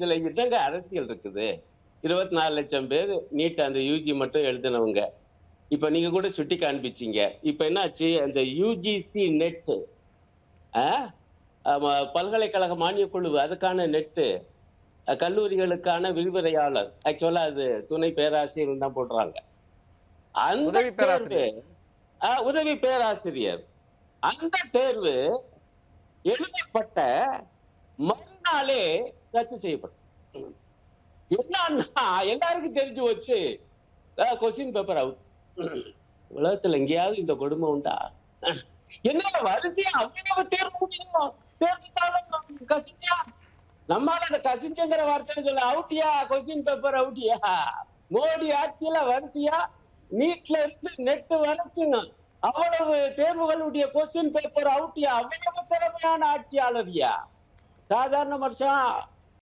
இதுல என்னங்க அரசியல் இருக்குது. இருபத்தி நாலு லட்சம் பேர் நீட் அந்த யூஜி மட்டும் எழுதினவங்க. இப்ப நீங்க கூட சுட்டி காண்பிச்சீங்க. இப்ப என்னாச்சு? அந்த யூஜிசி நெட் பல்கலைக்கழக மானியக் குழு அதுக்கான நெட்டு கல்லூரிகளுக்கான விரிவுரையாளர். ஆக்சுவலா அது துணை பேராசிரியர் தான் போடுறாங்க. அந்த தேர்வு உதவி பேராசிரியர். அந்த தேர்வு எழுதப்பட்ட மறுநாளே ரத்து செய்யப்படும். என்னன்னா எல்லாருக்கும் தெரிஞ்சு வச்சு கொஸ்டின் பேப்பர் அவுட் உலகத்துல எங்கேயாவது இந்த கொடுமை உண்டா? என்ன வரிசையா அவ்வளவு தேர்வு முடியும் தேர்வுத்தாலும் கசிஞ்சா? நம்மால அந்த கசிஞ்சங்கிற வார்த்தை சொல்ல அவுட்டியா கொஸ்டின் பேப்பர் அவுட்டியா மோடி ஆட்சியில வரிசையா? நீட்ல இருந்து நெட் வரைக்கும் அவ்வளவு தேர்வுகளுடைய கொஸ்டின் பேப்பர் அவுட்டியா அவ்வளவு திறமையான ஆட்சியாளரியா సాధారణ మనుషులు